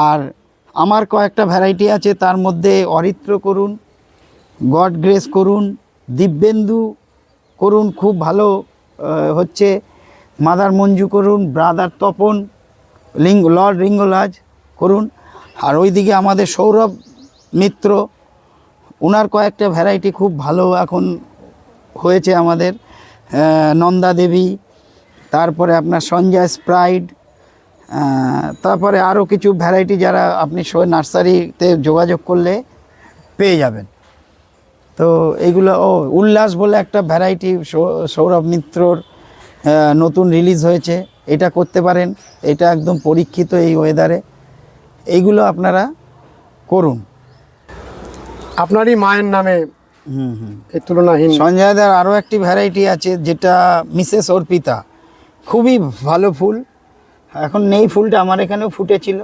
আর আমার কয়েকটা ভ্যারাইটি আছে, তার মধ্যে অরিত্র করুন, গড গ্রেস করুন, দিব্যেন্দু করুন, খুব ভালো হচ্ছে মাদার মঞ্জু করুন, ব্রাদার তপন, লিঙ্গ, লর্ড রিঙ্গলাজ করুন। আর ওইদিকে আমাদের সৌরভ মিত্র ওনার কয়েকটা ভ্যারাইটি খুব ভালো এখন হয়েছে আমাদের নন্দা দেবী, তারপরে আপনার সঞ্জয় স্প্রাইড তারপরে আরও কিছু ভ্যারাইটি যারা আপনি নার্সারিতে যোগাযোগ করলে পেয়ে যাবেন। তো এইগুলো ও উল্লাস বলে একটা ভ্যারাইটি সৌরভ মিত্রর নতুন রিলিজ হয়েছে। এটা করতে পারেন। এটা একদম পরীক্ষিত এই ওয়েদারে এইগুলো আপনারা করুন। আপনারই মায়ের নামে হুম হুম। তুলনাহীন। সঞ্জয়দার আরও একটি ভ্যারাইটি আছে যেটা মিসেস অর্পিতা। খুবই ভালো ফুল। এখন নেই ফুলটা আমার এখানেও ফুটেছিল।